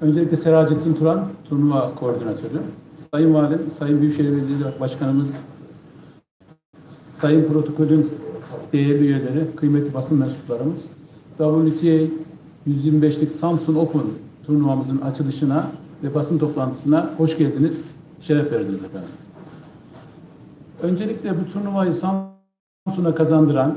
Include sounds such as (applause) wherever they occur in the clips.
Öncelikle Seracettin Turan, turnuva koordinatörü. Sayın Valim, Sayın Büyükşehir Belediye Başkanımız, Sayın Protokolün değerli üyeleri, kıymetli basın mensuplarımız, WTA 125'lik Samsun Open turnuvamızın açılışına ve basın toplantısına hoş geldiniz, şeref verdiniz efendim. Öncelikle bu turnuvayı Samsun'a kazandıran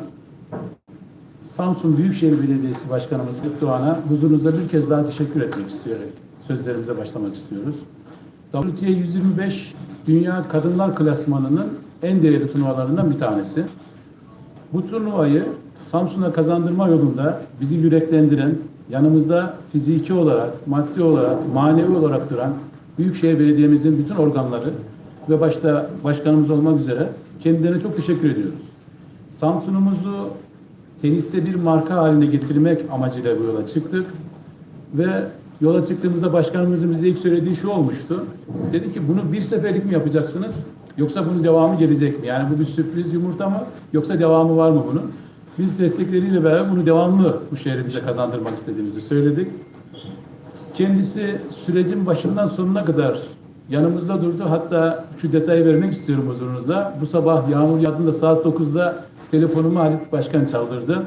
Samsun Büyükşehir Belediyesi Başkanımız Doğan'a huzurunuzda bir kez daha teşekkür etmek istiyorum. Sözlerimize başlamak istiyoruz. WTA 125 Dünya Kadınlar Klasmanı'nın en değerli turnuvalarından bir tanesi. Bu turnuvayı Samsun'a kazandırma yolunda bizi yüreklendiren, yanımızda fiziki olarak, maddi olarak, manevi olarak duran Büyükşehir Belediye'mizin bütün organları ve başta başkanımız olmak üzere kendilerine çok teşekkür ediyoruz. Samsun'umuzu teniste bir marka haline getirmek amacıyla bu yola çıktık. Ve yola çıktığımızda başkanımızın bize ilk söylediği şu olmuştu. Dedi ki bunu bir seferlik mi yapacaksınız yoksa bunun devamı gelecek mi? Yani bu bir sürpriz yumurta mı yoksa devamı var mı bunun? Biz destekleriyle beraber bunu devamlı bu şehrimize kazandırmak istediğimizi söyledik. Kendisi sürecin başından sonuna kadar yanımızda durdu. Hatta şu detayı vermek istiyorum huzurunuzda. Bu sabah yağmur yağdığında saat 9'da telefonumu Halit Başkan çaldırdı.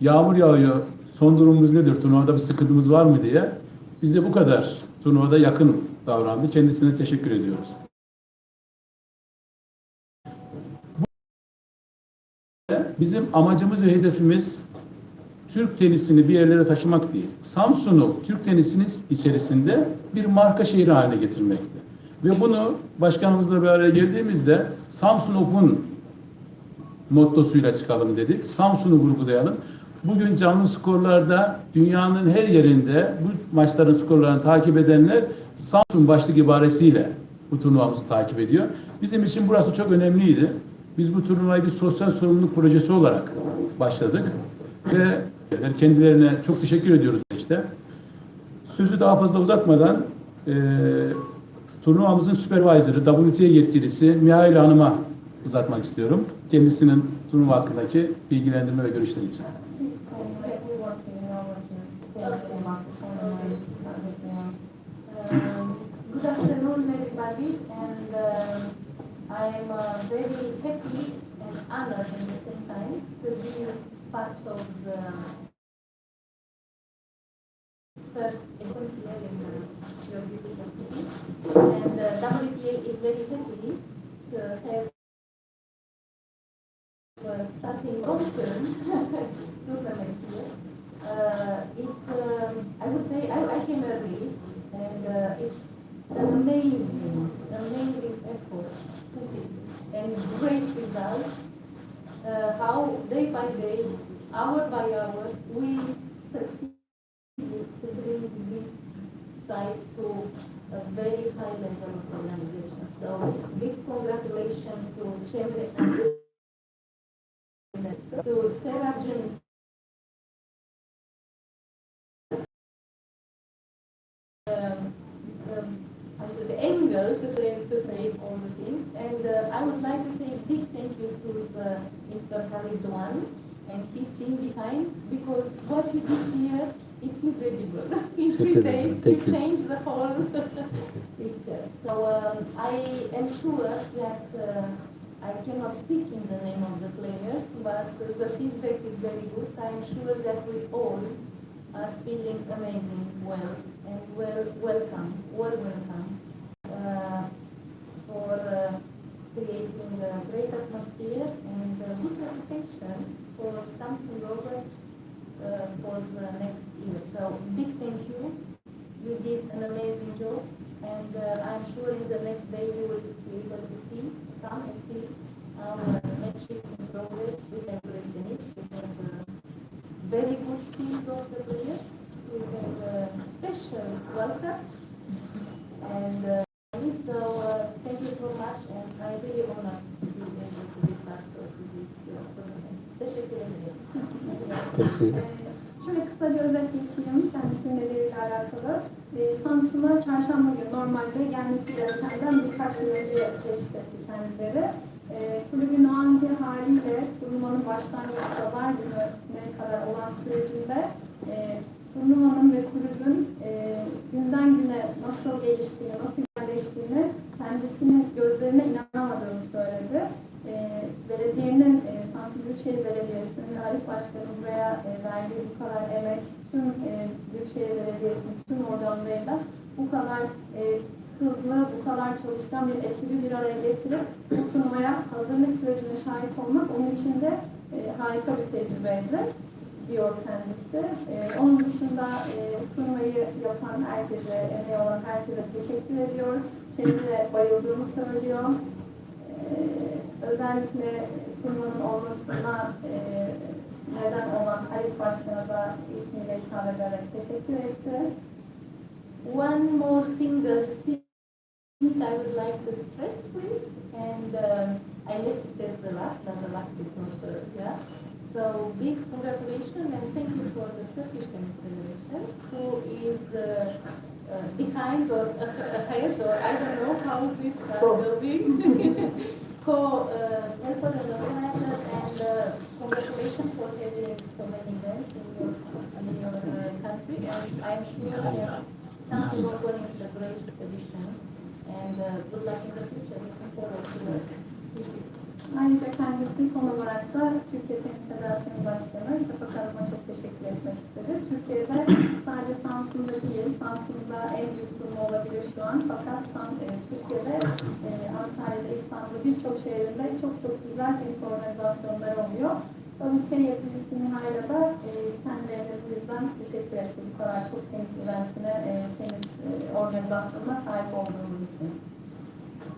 Yağmur yağıyor. Son durumumuz nedir? Turnuvada bir sıkıntımız var mı diye. Bize bu kadar turnuvada yakın davrandı. Kendisine teşekkür ediyoruz. Bizim amacımız ve hedefimiz Türk tenisini bir yerlere taşımak değil. Samsun'u Türk tenisinin içerisinde bir marka şehri haline getirmekti. Ve bunu başkanımızla bir araya geldiğimizde Samsun Open mottosuyla çıkalım dedik. Samsun'u vurgulayalım. Bugün canlı skorlarda dünyanın her yerinde bu maçların skorlarını takip edenler Samsun başlık ibaresiyle bu turnuvamızı takip ediyor. Bizim için burası çok önemliydi. Biz bu turnuvayı bir sosyal sorumluluk projesi olarak başladık. Ve kendilerine çok teşekkür ediyoruz işte. Sözü daha fazla uzatmadan e, turnuvamızın supervisor'ı, WTA yetkilisi Mihail Hanım'a uzatmak istiyorum. Kendisinin turnuva hakkındaki bilgilendirme ve görüşleri için. Um, Good afternoon, everybody, and um, I'm uh, very happy and honored at the same time to be part of the first here in uh, your beautiful city. And uh, WTA is very happy to have tournament here. Uh, it's, um, I would say, I, I came early, and uh, it's an amazing, amazing effort and great results. Uh, how day by day, hour by hour, we succeed to bring this site to a very high level of organization. So big congratulations to Chairman to Sarah Jane um, um, how to say, the angle to say, to say all the things. And uh, I would like to say a big thank you to the, Mr. Khalid Douan and his team behind because what you did here, it's incredible. (laughs) In three days, you changed the whole (laughs) picture. So um, I am sure that uh, I cannot speak in the name of the players, but the feedback is very good. I am sure that we all are feeling amazing, well, and well, welcome, well welcome, uh, for uh, creating a great atmosphere and a good reputation for Samsung Robot uh, for the next year. So big thank you. You did an amazing job, and uh, I'm sure in the next day you will be able to see, come and see our matches in progress. Great tennis, we have very good field of the players. We have a special welcome. And Şöyle kısaca özet geçeyim kendisinin nedeniyle alakalı. Ee, Samsun'a çarşamba günü normalde gelmesi gerekenden birkaç gün önce keşfetti kendileri. Ee, kulübün o anki haliyle turnuvanın başlangıcı pazar gününe kadar olan sürecinde e, turnuvanın ve kulübün e, yerleştiğini, nasıl yerleştiğini kendisinin gözlerine inanamadığını söyledi. E, belediyenin, e, Samsun Büyükşehir Belediyesi'nin Arif Başkanı buraya e, verdiği bu kadar emek, tüm e, Büyükşehir Belediyesi'nin tüm organlarıyla bu kadar e, hızlı, bu kadar çalışkan bir ekibi bir araya getirip bu turnuvaya hazırlık sürecine şahit olmak onun için de e, harika bir tecrübeydi diyor kendisi. E, onun dışında e, turnuvayı yapan herkese, emeği olan herkese teşekkür ediyor. Şeyde bayıldığını söylüyor. E, özellikle turnuvanın olmasına e, neden olan Arif Başkan'a da ismiyle hitap ederek teşekkür etti. One more single thing I would like to stress, please, and um, I left it as the last, but the last is not uh, yeah. So big congratulations and thank you for the Turkish Federation, who is uh, uh, behind or ahead or I don't know how this uh, will be. (laughs) Co uh, congratulations for having so many events in your, in your uh, country and I'm sure uh, Samsung Open is a great addition and uh, good luck in the future. Looking forward to it. Thank you. Ayrıca kendisi son olarak da Türkiye Tenis Federasyonu Başkanı Şafak Hanım'a çok teşekkür etmek istedi. Türkiye'de sadece Samsun'da değil, Samsun'da en büyük turnuva olabilir şu an. Fakat e, Türkiye'de, e, Antalya'da, İstanbul'da birçok şehrinde çok çok güzel tenis organizasyonları oluyor. Ülke yöneticisi Mihayla da e, kendilerine bu yüzden teşekkür etti. Bu kadar çok tenis eventine, e, tenis e, organizasyonuna sahip olduğumuz için.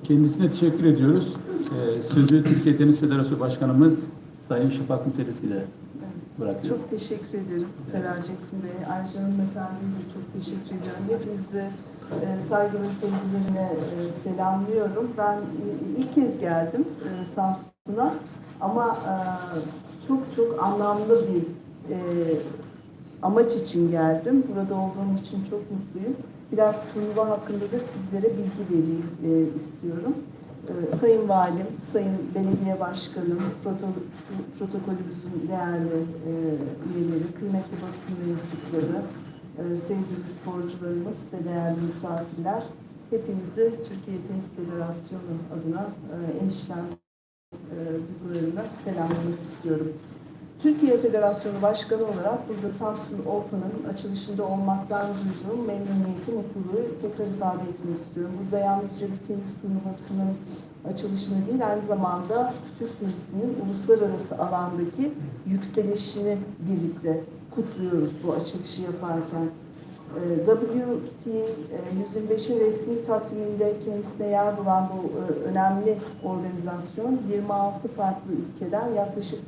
Kendisine teşekkür ediyoruz. Ee, sözü Türkiye Tenis Federasyonu Başkanımız Sayın Şafak Müteliski'de bırakıyor. Çok teşekkür ederim Seracettin Bey. Ayrıca hanımefendiye de çok teşekkür ediyorum. Hepinizi e, saygı ve sevgilerine e, selamlıyorum. Ben e, ilk kez geldim e, Samsun'a ama e, çok çok anlamlı bir e, amaç için geldim. Burada olduğum için çok mutluyum. Biraz turnuva hakkında da sizlere bilgi vereyim e, istiyorum. Ee, Sayın Valim, Sayın Belediye Başkanım, proto- protokolümüzün değerli e, üyeleri, kıymetli basın mensupları, e, sevgili sporcularımız ve değerli misafirler, hepinizi Türkiye Tenis Federasyonu adına e, en içten e, duygularımla selamlamak istiyorum. Türkiye Federasyonu Başkanı olarak burada Samsun Open'ın açılışında olmaktan duyduğum memnuniyeti, mutluluğu tekrar ifade etmek istiyorum. Burada yalnızca bir tenis turnuvasının açılışını değil, aynı zamanda Türk tenisinin uluslararası alandaki yükselişini birlikte kutluyoruz bu açılışı yaparken. Ee, WTA e, 125'in resmi takviminde kendisine yer bulan bu e, önemli organizasyon 26 farklı ülkeden yaklaşık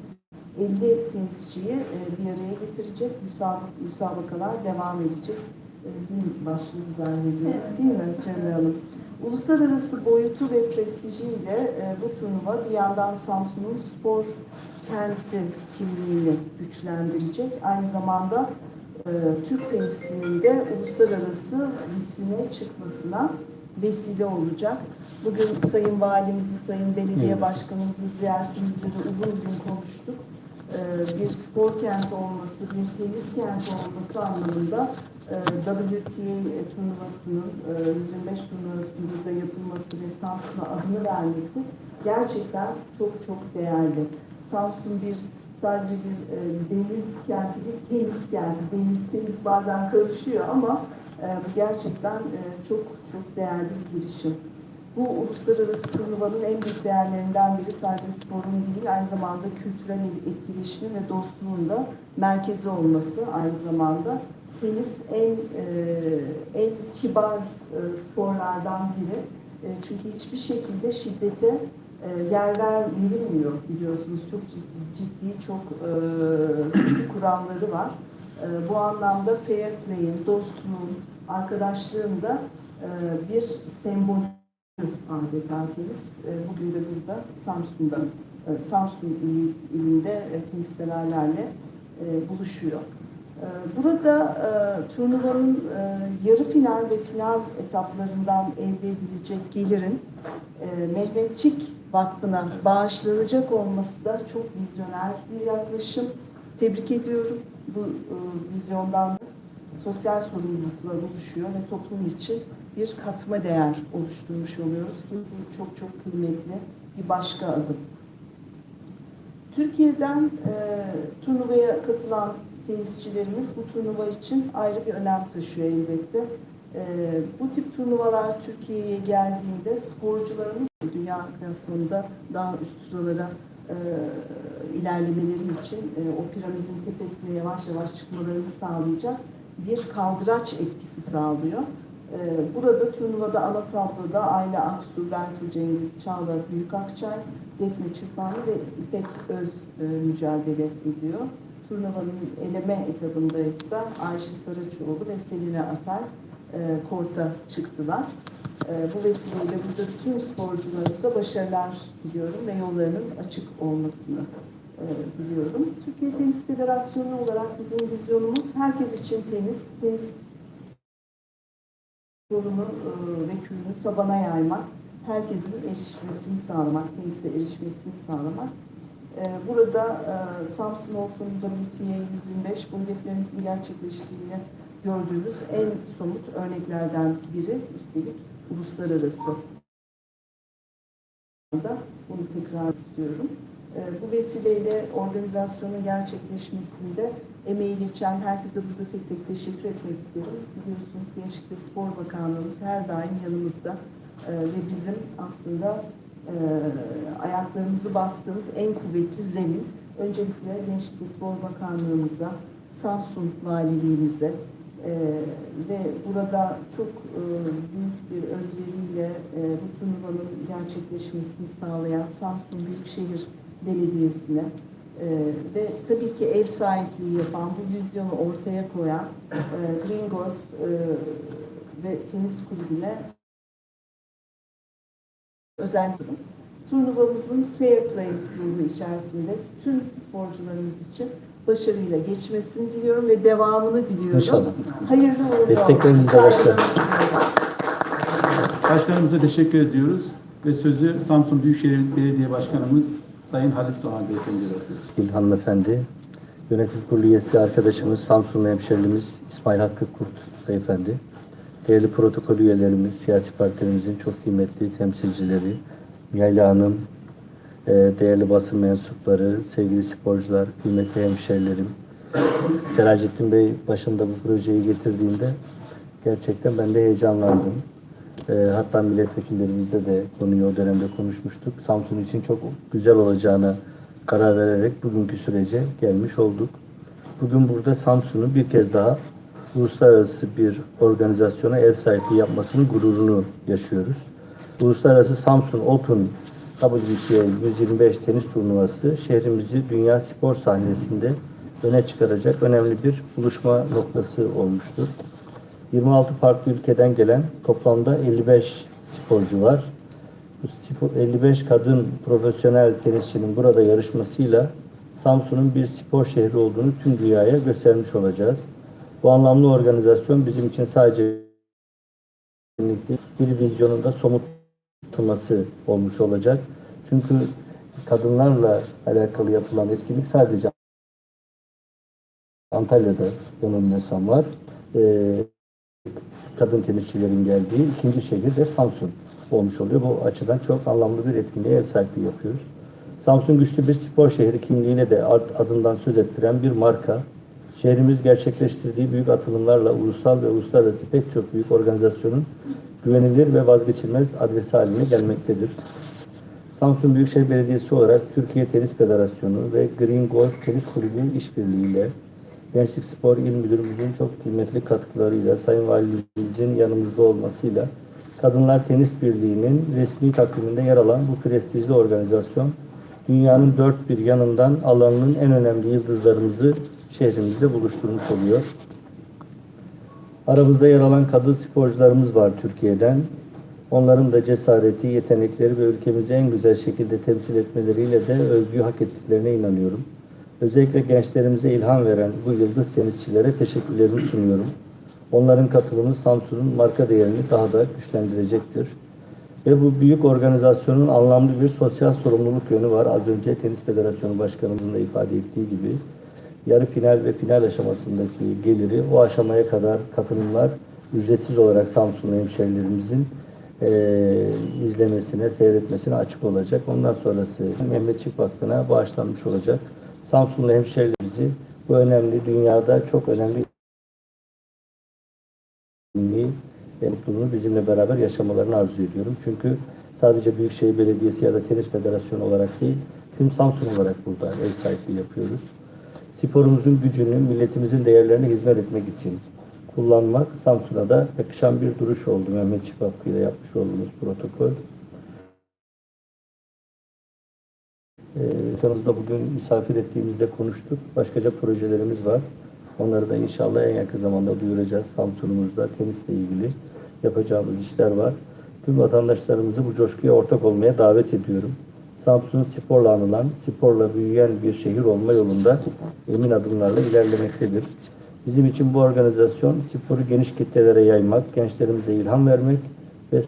50 tenisçiyi e, bir araya getirecek, müsabak, müsabakalar devam edecek. E, Değil başlığı zannediyorum. Evet. Değil mi Cemre Hanım? Uluslararası boyutu ve prestijiyle e, bu turnuva bir yandan Samsun'un spor kenti kimliğini güçlendirecek. Aynı zamanda e, Türk tenisinin de uluslararası vitrine çıkmasına vesile olacak. Bugün Sayın Valimizi, Sayın Belediye. Başkanımızı ziyaretimizde de uzun uzun konuştuk. E, bir spor kenti olması, bir tenis kenti olması anlamında e, WTA turnuvasının, e, 125 turnuvasının burada yapılması ve Samsun'a adını vermesi gerçekten çok çok değerli. Samsun bir sadece bir e, deniz kenti değil, tenis kenti. Deniz tenis bazen karışıyor ama e, gerçekten e, çok çok değerli bir girişim. Bu uluslararası turnuvanın en büyük değerlerinden biri sadece sporun değil, aynı zamanda kültürel etkileşimin ve dostluğun da merkezi olması aynı zamanda. Tenis en e, en kibar e, sporlardan biri. E, çünkü hiçbir şekilde şiddete e, yer ver, verilmiyor biliyorsunuz. Çok ciddi, ciddi çok e, sıkı kuralları var. E, bu anlamda fair play'in, dostluğun, arkadaşlığın da e, bir sembolü adeta tenis. E, bugün de burada Samsun'da, Samsun il- ilinde e, tenis severlerle e, buluşuyor. Burada e, turnuvanın e, yarı final ve final etaplarından elde edilecek gelirin e, Mehmetçik Vakfı'na bağışlanacak olması da çok vizyoner bir yaklaşım. Tebrik ediyorum bu e, vizyondan. sosyal sorumluluklar oluşuyor ve toplum için bir katma değer oluşturmuş oluyoruz ki bu çok çok kıymetli bir başka adım. Türkiye'den e, turnuvaya katılan tenisçilerimiz bu turnuva için ayrı bir önem taşıyor elbette. E, bu tip turnuvalar Türkiye'ye geldiğinde sporcularımız dünya klasmanında daha üst sıralara e, ilerlemeleri için e, o piramidin tepesine yavaş yavaş çıkmalarını sağlayacak bir kaldıraç etkisi sağlıyor. E, burada turnuvada ana tabloda Ayla Aksu, Bertu Cengiz, Çağla Büyükakçay, Defne Çırpanlı ve İpek Öz e, mücadele ediyor. Turnuvanın eleme etabında ise Ayşe Saraçoğlu ve Selina Atay e, korta çıktılar. E, bu vesileyle burada bütün sporcularımıza başarılar diliyorum ve yollarının açık olmasını e, diliyorum. Türkiye Tenis Federasyonu olarak bizim vizyonumuz herkes için tenis, tenis sorunu e, ve külünü tabana yaymak, herkesin erişmesini sağlamak, teniste erişmesini sağlamak. E, Burada e, Samsun Open WTA 125 bu hedeflerimizin gerçekleştiğini gördüğümüz en somut örneklerden biri. Üstelik uluslararası bunu tekrar istiyorum. E, Bu vesileyle organizasyonun gerçekleşmesinde emeği geçen herkese burada tek tek teşekkür etmek isterim. Biliyorsunuz Gençlik ve Spor Bakanlığımız her daim yanımızda E, ve bizim aslında e, ayaklarımızı bastığımız en kuvvetli zemin. Öncelikle Gençlik ve Spor Bakanlığımıza, Samsun Valiliğimize e, ve burada çok e, büyük bir özveriyle e, bu turnuvanın gerçekleşmesini sağlayan Samsun Büyükşehir Belediyesi'ne e, ve tabii ki ev sahipliği yapan, bu vizyonu ortaya koyan e, Green Golf e, ve Tenis Kulübü'ne özellikle turnuvamızın fair play ruhu içerisinde tüm sporcularımız için başarıyla geçmesini diliyorum ve devamını diliyorum. İnşallah. Hayırlı uğurlu olsun. Desteklerinizi de başkanım. Başkanımıza teşekkür ediyoruz ve sözü Samsun Büyükşehir Belediye Başkanımız Sayın Halit Doğan Beyefendi'ye bırakıyoruz. İl hanımefendi, yönetim kurulu üyesi arkadaşımız, Samsunlu hemşerimiz İsmail Hakkı Kurt beyefendi, değerli protokol üyelerimiz, siyasi partilerimizin çok kıymetli temsilcileri, Yayla Hanım, değerli basın mensupları, sevgili sporcular, kıymetli hemşerilerim, Seracettin Bey başında bu projeyi getirdiğinde gerçekten ben de heyecanlandım. E, hatta milletvekillerimizle de konuyu o dönemde konuşmuştuk. Samsun için çok güzel olacağını karar vererek bugünkü sürece gelmiş olduk. Bugün burada Samsun'u bir kez daha uluslararası bir organizasyona ev sahipliği yapmasının gururunu yaşıyoruz. Uluslararası Samsun Open WTA 125 tenis turnuvası şehrimizi dünya spor sahnesinde öne çıkaracak önemli bir buluşma noktası olmuştur. 26 farklı ülkeden gelen toplamda 55 sporcu var. Bu spor- 55 kadın profesyonel tenisçinin burada yarışmasıyla Samsun'un bir spor şehri olduğunu tüm dünyaya göstermiş olacağız. Bu anlamlı organizasyon bizim için sadece bir vizyonun da somutlaması olmuş olacak. Çünkü kadınlarla alakalı yapılan etkinlik sadece Antalya'da yanılmıyorsam var. Ee, kadın tenisçilerin geldiği ikinci şehir de Samsun olmuş oluyor. Bu açıdan çok anlamlı bir etkinliğe ev sahipliği yapıyoruz. Samsun güçlü bir spor şehri kimliğine de ad- adından söz ettiren bir marka. Şehrimiz gerçekleştirdiği büyük atılımlarla ulusal ve uluslararası pek çok büyük organizasyonun güvenilir ve vazgeçilmez adresi haline gelmektedir. Samsun Büyükşehir Belediyesi olarak Türkiye Tenis Federasyonu ve Green Golf Tenis Kulübü işbirliğiyle Gençlik Spor İl Müdürümüzün çok kıymetli katkılarıyla, Sayın Valimizin yanımızda olmasıyla Kadınlar Tenis Birliği'nin resmi takviminde yer alan bu prestijli organizasyon, dünyanın dört bir yanından alanının en önemli yıldızlarımızı şehrimizde buluşturmuş oluyor. Aramızda yer alan kadın sporcularımız var Türkiye'den. Onların da cesareti, yetenekleri ve ülkemizi en güzel şekilde temsil etmeleriyle de övgüyü hak ettiklerine inanıyorum. Özellikle gençlerimize ilham veren bu yıldız tenisçilere teşekkürlerimi sunuyorum. Onların katılımı Samsun'un marka değerini daha da güçlendirecektir. Ve bu büyük organizasyonun anlamlı bir sosyal sorumluluk yönü var. Az önce Tenis Federasyonu Başkanımızın da ifade ettiği gibi. Yarı final ve final aşamasındaki geliri o aşamaya kadar katılımlar ücretsiz olarak Samsunlu hemşehrilerimizin eee, izlemesine, seyretmesine açık olacak. Ondan sonrası Mehmetçik Vakfı'na bağışlanmış olacak. Samsunlu hemşehrilerimizi bu önemli dünyada çok önemli mutluluğunu bizimle beraber yaşamalarını arzu ediyorum. Çünkü sadece Büyükşehir Belediyesi ya da Tenis Federasyonu olarak değil, tüm Samsun olarak burada ev sahipliği yapıyoruz. Sporumuzun gücünü, milletimizin değerlerine hizmet etmek için kullanmak Samsun'a da yakışan bir duruş oldu. Mehmet Çifthakkı ile yapmış olduğumuz protokol. Ee, da bugün misafir ettiğimizde konuştuk. Başkaca projelerimiz var. Onları da inşallah en yakın zamanda duyuracağız. Samsun'umuzda tenisle ilgili yapacağımız işler var. Tüm vatandaşlarımızı bu coşkuya ortak olmaya davet ediyorum. Samsun sporla anılan, sporla büyüyen bir şehir olma yolunda emin adımlarla ilerlemektedir. Bizim için bu organizasyon sporu geniş kitlelere yaymak, gençlerimize ilham vermek ve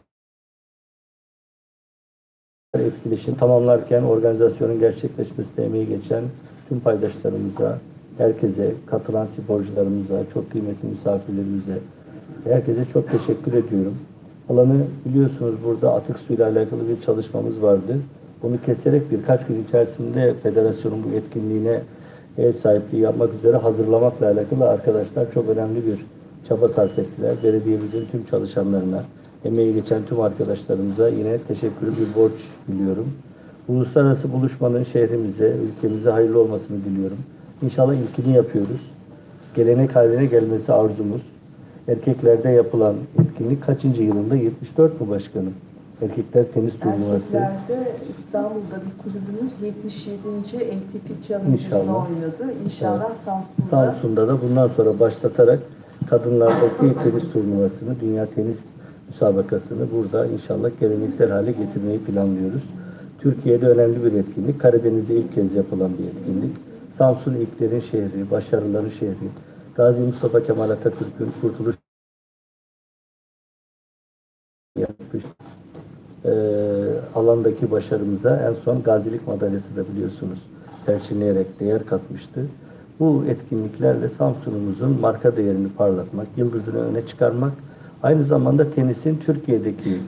etkileşim tamamlarken organizasyonun gerçekleşmesine emeği geçen tüm paydaşlarımıza, herkese, katılan sporcularımıza, çok kıymetli misafirlerimize, herkese çok teşekkür ediyorum. Alanı biliyorsunuz burada atık suyla alakalı bir çalışmamız vardı. Bunu keserek birkaç gün içerisinde federasyonun bu etkinliğine ev sahipliği yapmak üzere hazırlamakla alakalı arkadaşlar çok önemli bir çaba sarf ettiler. Belediyemizin tüm çalışanlarına, emeği geçen tüm arkadaşlarımıza yine teşekkürü bir borç biliyorum. Uluslararası buluşmanın şehrimize, ülkemize hayırlı olmasını diliyorum. İnşallah ilkini yapıyoruz. Gelenek haline gelmesi arzumuz. Erkeklerde yapılan etkinlik kaçıncı yılında? 74 mu başkanım? Erkekler tenis turnuvası. Erkeklerde İstanbul'da bir kulübümüz 77. ATP Challenge'ını İnşallah. oynadı. İnşallah Samsun'da. Samsun'da da bundan sonra başlatarak kadınlardaki tenis turnuvasını, dünya tenis müsabakasını burada inşallah geleneksel hale getirmeyi planlıyoruz. Türkiye'de önemli bir etkinlik. Karadeniz'de ilk kez yapılan bir etkinlik. Samsun ilklerin şehri, başarıların şehri. Gazi Mustafa Kemal Atatürk'ün kurtuluş yapmış e, alandaki başarımıza en son gazilik madalyası da biliyorsunuz perçinleyerek değer katmıştı. Bu etkinliklerle Samsun'umuzun marka değerini parlatmak, yıldızını öne çıkarmak, aynı zamanda tenisin Türkiye'deki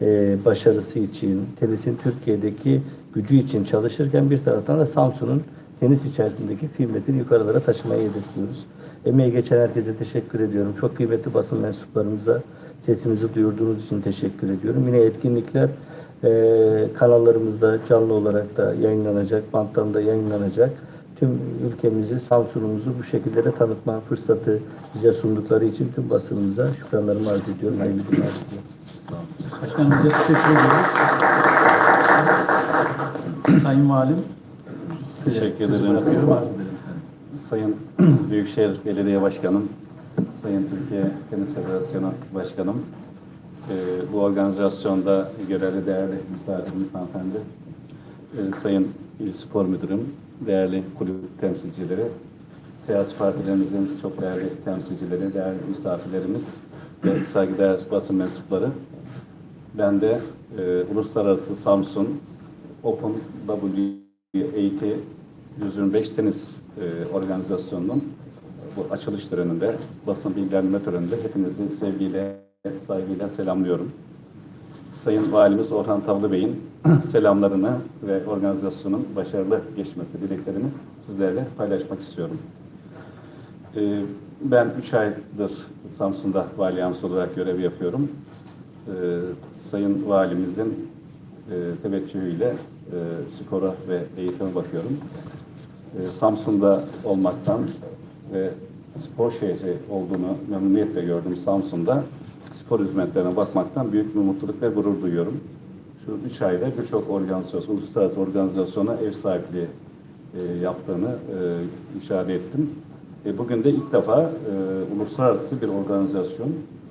e, başarısı için, tenisin Türkiye'deki gücü için çalışırken bir taraftan da Samsun'un tenis içerisindeki kıymetini yukarılara taşımayı hedefliyoruz. Emeği geçen herkese teşekkür ediyorum. Çok kıymetli basın mensuplarımıza sesimizi duyurduğunuz için teşekkür ediyorum. Yine etkinlikler e, kanallarımızda canlı olarak da yayınlanacak, banttan da yayınlanacak. Tüm ülkemizi, Samsun'umuzu bu şekilde de tanıtma fırsatı bize sundukları için tüm basınımıza şükranlarımı arz ediyorum. Hayırlı günler diliyorum. Başkanımıza teşekkür ediyoruz. Sayın Valim, size Teşekkür ederim. Sayın Büyükşehir Belediye Başkanım, Sayın Türkiye Tenis Federasyonu Başkanım, e, bu organizasyonda görevli değerli misafirimiz hanımefendi, e, Sayın İl Spor Müdürüm, değerli kulüp temsilcileri, siyasi partilerimizin çok değerli temsilcileri, değerli misafirlerimiz ve saygıdeğer basın mensupları, ben de e, Uluslararası Samsun Open WTA 125 tenis e, organizasyonunun bu açılış töreninde, basın bilgilendirme töreninde hepinizi sevgiyle, saygıyla selamlıyorum. Sayın Valimiz Orhan Tavlı Bey'in (clears throat) selamlarını ve organizasyonun başarılı geçmesi dileklerini sizlerle paylaşmak istiyorum. Ee, Ben 3 aydır Samsun'da vali yardımcısı olarak görev yapıyorum. Ee, Sayın Valimizin e, teveccühüyle e, ve eğitime bakıyorum. Ee, Samsun'da olmaktan ve spor şehri olduğunu memnuniyetle gördüm Samsun'da. Spor hizmetlerine bakmaktan büyük bir mutluluk ve gurur duyuyorum. Şu üç ayda birçok organizasyon, uluslararası organizasyona ev sahipliği e, yaptığını e, müşahede ettim. E, bugün de ilk defa e, uluslararası bir organizasyon,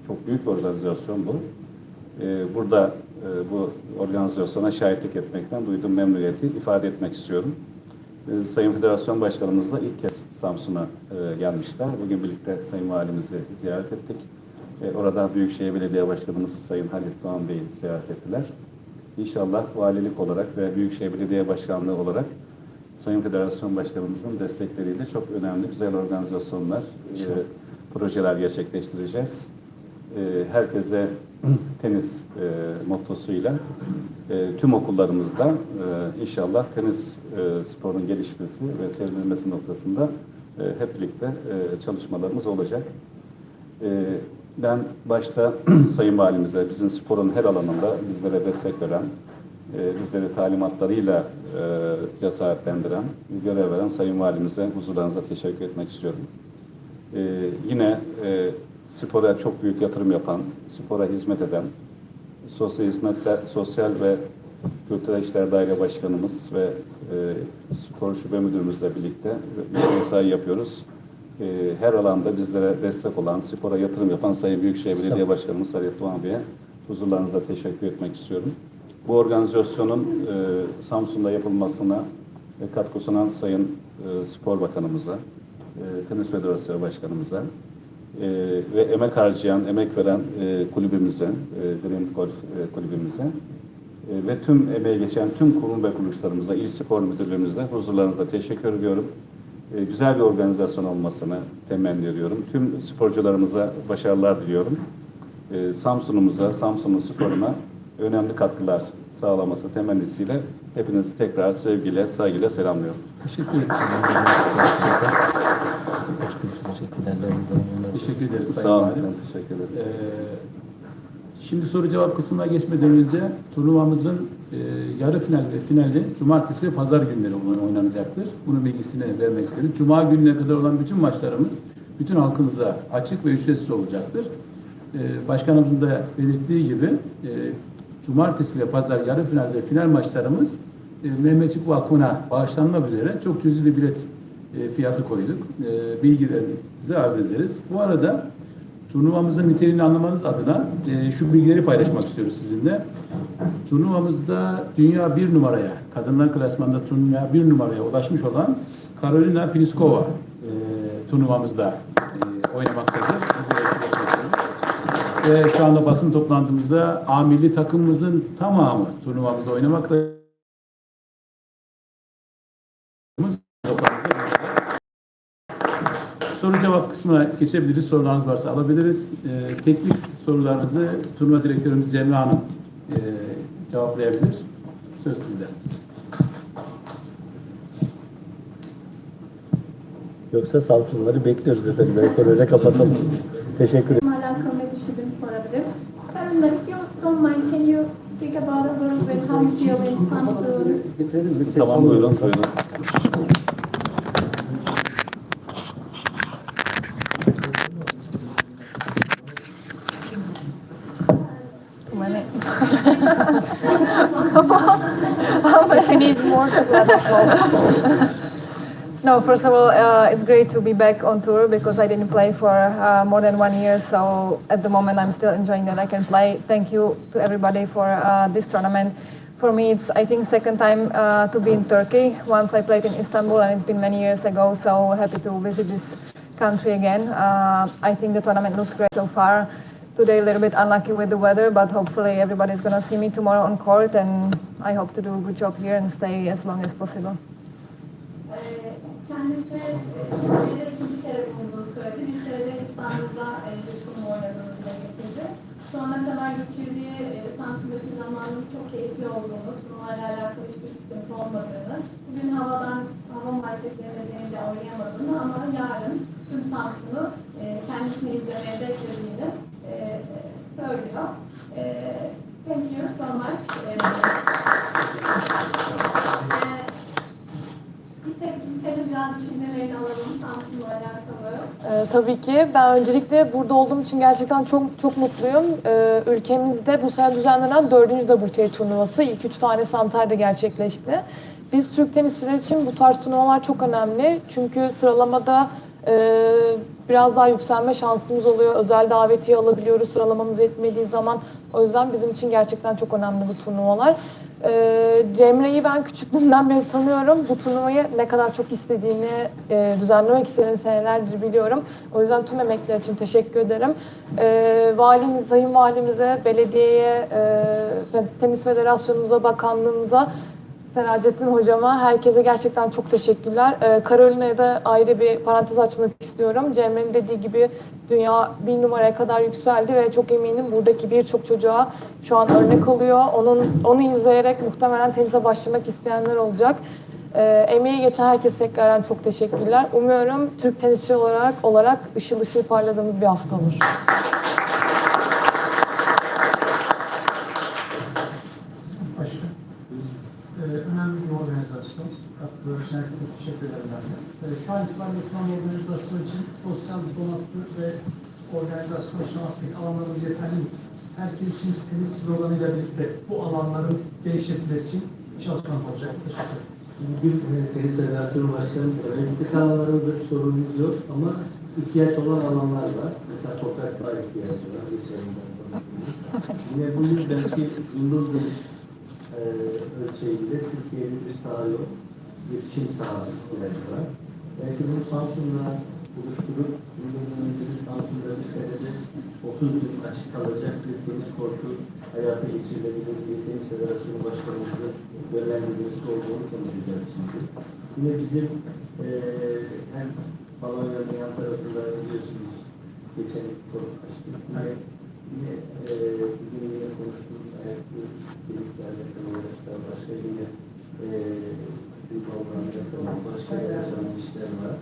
çok büyük bir organizasyon bu. E, burada e, bu organizasyona şahitlik etmekten duyduğum memnuniyeti ifade etmek istiyorum. E, Sayın Federasyon Başkanımızla ilk kez Samsun'a e, gelmişler. Bugün birlikte Sayın Valimizi ziyaret ettik. E, orada Büyükşehir Belediye Başkanımız Sayın Halit Doğan Bey'i ziyaret ettiler. İnşallah valilik olarak ve Büyükşehir Belediye Başkanlığı olarak Sayın Federasyon Başkanımızın destekleriyle çok önemli, güzel organizasyonlar, e, projeler gerçekleştireceğiz. E, herkese (clears throat) tenis e, mottosuyla e, tüm okullarımızda e, inşallah tenis e, sporunun gelişmesi ve sevilmesi noktasında e, hep birlikte e, çalışmalarımız olacak. Ee, Ben başta (clears throat) Sayın Valimize, bizim sporun her alanında bizlere destek veren, e, bizleri talimatlarıyla e, cesaretlendiren, görev veren Sayın Valimize huzurlarınıza teşekkür etmek istiyorum. Ee, Yine e, spora çok büyük yatırım yapan, spora hizmet eden, sosyal hizmetler, sosyal ve kültürel işler daire başkanımız ve e, spor şube müdürümüzle birlikte bir mesai yapıyoruz. E, her alanda bizlere destek olan, spora yatırım yapan Sayın Büyükşehir Belediye Başkanımız Sarıya Doğan Bey'e huzurlarınıza teşekkür etmek istiyorum. Bu organizasyonun e, Samsun'da yapılmasına e, katkı sunan Sayın e, Spor Bakanımıza, e, Tenis Federasyonu Başkanımıza, e, ve emek harcayan, emek veren e, kulübümüze, e, Dream Golf e, kulübümüze e, ve tüm emeği geçen tüm kurum ve kuruluşlarımıza, il spor müdürlüğümüze huzurlarınıza teşekkür ediyorum. E, güzel bir organizasyon olmasını temenni ediyorum. Tüm sporcularımıza başarılar diliyorum. E, Samsun'umuza, Samsun'un sporuna önemli katkılar sağlaması temennisiyle hepinizi tekrar sevgiyle, saygıyla selamlıyorum. Teşekkür ederim. Teşekkür ederiz Sağ olun, teşekkür ederim. Ee, şimdi soru cevap kısmına geçmeden önce turnuvamızın e, yarı final ve finali cumartesi ve pazar günleri oyn- oynanacaktır. Bunun bilgisini vermek istedim. Cuma gününe kadar olan bütün maçlarımız bütün halkımıza açık ve ücretsiz olacaktır. Ee, başkanımızın da belirttiği gibi e, cumartesi ve pazar yarı final ve final maçlarımız e, Mehmetçik Vakfı'na bağışlanmak üzere çok cüzi bir bilet e, fiyatı koyduk. E, bilgilerinizi arz ederiz. Bu arada turnuvamızın niteliğini anlamanız adına e, şu bilgileri paylaşmak istiyoruz sizinle. Turnuvamızda dünya bir numaraya, kadınlar klasmanında dünya bir numaraya ulaşmış olan Karolina Pliskova e, turnuvamızda e, oynamaktadır. Ve şu anda basın toplantımızda A milli takımımızın tamamı turnuvamızda oynamakta. Soru cevap kısmına geçebiliriz. Sorularınız varsa alabiliriz. Ee, teknik sorularınızı turnuva direktörümüz Cemre Hanım e, cevaplayabilir. Söz sizde. Yoksa Samsunları bekliyoruz efendim. Ben soruyla kapatalım. (laughs) Teşekkür ederim. Alakalı ne düşündüğünü sorabilirim. İf you don't mind, can you speak about a little bit how you feel in Samsun? Tamam, buyurun, buyurun. (laughs) No, first of all, uh, it's great to be back on tour because I didn't play for uh, more than one year. So at the moment, I'm still enjoying that I can play. Thank you to everybody for uh, this tournament. For me, it's I think second time uh, to be in Turkey. Once I played in Istanbul, and it's been many years ago. So happy to visit this country again. Uh, I think the tournament looks great so far. Today a little bit unlucky with the weather, but hopefully everybody's gonna see me tomorrow on court, and I hope to do a good job here and stay as long as possible. Kendisi. Şu kadar geçirdiği çok keyifli olduğunu, alakalı hiçbir sıkıntı olmadığını, bugün havadan, hava marketleri nedeniyle oynayamadığını ama yarın tüm Samsun'u kendisini izlemeye beklediğini söylüyor. E, thank you so much. E, e. Ee, tabii ki. Ben öncelikle burada olduğum için gerçekten çok çok mutluyum. Ee, ülkemizde bu sene düzenlenen dördüncü WTA turnuvası. İlk üç tanesi Antalya'da gerçekleşti. Biz Türk tenisçiler için bu tarz turnuvalar çok önemli. Çünkü sıralamada e, biraz daha yükselme şansımız oluyor. Özel davetiye alabiliyoruz sıralamamız yetmediği zaman. O yüzden bizim için gerçekten çok önemli bu turnuvalar. Ee, Cemre'yi ben küçüklüğümden beri tanıyorum. Bu turnuvayı ne kadar çok istediğini, e, düzenlemek istediğini senelerdir biliyorum. O yüzden tüm emekler için teşekkür ederim. Ee, valimiz, sayın valimize, belediyeye, e, tenis federasyonumuza, bakanlığımıza Seracettin hocama, herkese gerçekten çok teşekkürler. Ee, Carolina'ya da ayrı bir parantez açmak istiyorum. Cemre'nin dediği gibi dünya bir numaraya kadar yükseldi ve çok eminim buradaki birçok çocuğa şu an örnek oluyor. Onun Onu izleyerek muhtemelen tenise başlamak isteyenler olacak. Ee, emeği geçen herkese tekrardan çok teşekkürler. Umuyorum Türk tenisçi olarak olarak ışıl ışıl parladığımız bir hafta olur. Başka. Ee, önemli bir organizasyon. Katkıları için herkese teşekkür ederim ben de. Şu an itibariyle yapılan organizasyon için sosyal donatlı ve organizasyon aslında alanlarımız yeterli? Herkes için tenis sloganıyla birlikte bu alanların genişletilmesi için çalışmam olacak. Teşekkür ederim. Bir tenis federasyonu başkanımız var. Elektrik alanlarında bir sorunumuz yok ama ihtiyaç olan alanlar var. Mesela toprak saha ihtiyacı var. Konuşuyoruz. Yine bu yıl belki Yıldız bir e, ölçeğinde Türkiye'de bir saha yok. Bir çim saha var. Belki bunu Samsun'la buluşturup Yıldız'ın Samsun'da bir senede 30 gün açık kalacak bir tenis kortu hayata geçirilebilir bir tenis federasyonu başkanımızı yönlendirmesi olduğunu konuşacağız şimdi. Yine bizim eee hem Polonya'nın yan tarafında biliyorsunuz geçen korku açtık. Yine, yine eee bugün yine konuştuğumuz ayaklı uğraşlar, başka yine eee Balkan'la alakalı başka yaşanan işler var.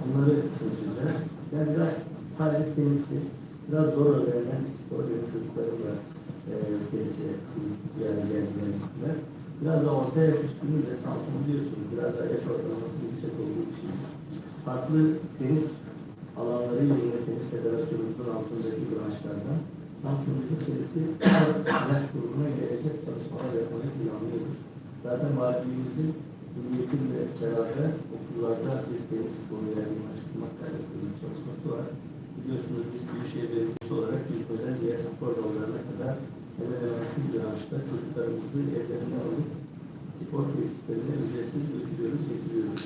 Bunları konuşacağız. Yani biraz tenisi, biraz zor öğrenen spor ve çocuklarımla eee tenise yani geldiler. Biraz da orta yaş üstünü de Samsun biliyorsunuz. Biraz daha yaş ortalaması yüksek olduğu için. Farklı tenis alanları yine tenis federasyonumuzun altındaki branşlardan Samsun'daki tenisi (clears throat) yaş grubuna gelecek çalışmalar yapmayı planlıyoruz. Zaten valiliğimizin milliyetimle beraber okullarda bir tenis sporu yaygınlaştırmak alakalı bir çalışması var. Biliyorsunuz biz Büyükşehir Belediyesi olarak İzmir'den diğer spor dallarına kadar hemen hemen tüm branşta çocuklarımızı evlerine alıp spor tesislerine ücretsiz götürüyoruz, getiriyoruz.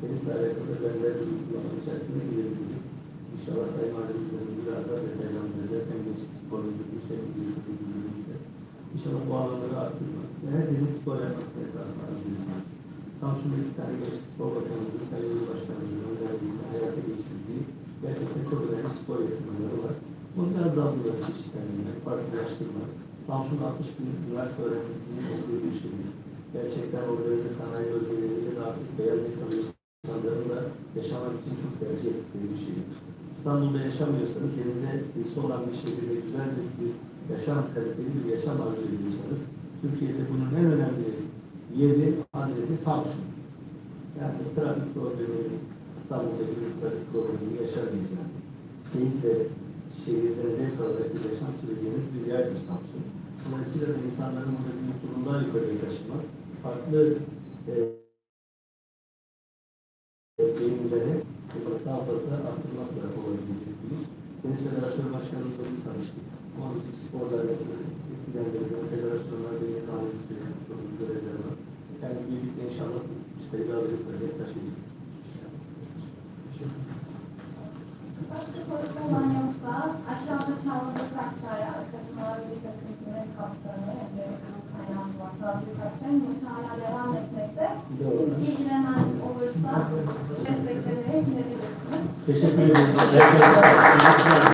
Tenisle alakalı benzer bir uygulama içerisine girebiliriz. İnşallah Sayın Valimizlerin biraz daha detaylandıracak hem gençlik sporundaki şey bilgilerimize. İnşallah bu alanları arttırmak. Ve herkesin spor yapmasını esasına arttırmak. İki tane gençlik spor bakanımızın, Sayın Cumhurbaşkanımızın önerdiği, hayata geçirdiği gerçekten çok önemli spor yatırımları var. Daha bunları çeşitlendirmek, farklılaştırmak. Samsun 60 bin üniversite öğrencisinin olduğu bir şehir. Gerçekten organize sanayi bölgeleriyle de artık beyaz yakalı insanların da yaşamak için çok tercih ettikleri bir şehir. İstanbul'da yaşamıyorsanız, denize kıyısı olan bir şehirde güzel bir, bir yaşam kaliteli bir yaşam arzu ediyorsanız, Türkiye'de bunun en önemli yeri, Samsun. Yani trafik problemi, İstanbul'daki bir trafik problemini yaşamayacağız. Keyifle şehirde zevk alarak bir yaşam süreceğiniz bir yerdir Samsun. Dolayısıyla da insanların burada bir mutluluğundan yukarıya taşımak, farklı e, deyimleri daha fazla arttırmakla olabilecek bir iş. Deniz Federasyonu Başkanımızla bir tanıştık. Onun sporlarla böyle federasyonlar bir kanun istiyor, çok görevler var. Yani birlikte inşallah bir alıcıklarla taşıyacağız. Başka sorusu olan yoksa aşağıda Çağla Kaççay arkasına bir takım hizmet kaptanı ve kaynağı var. Çağla Kaççay maçı hala devam etmekte. İlgilenen olursa. Teşekkür ederim.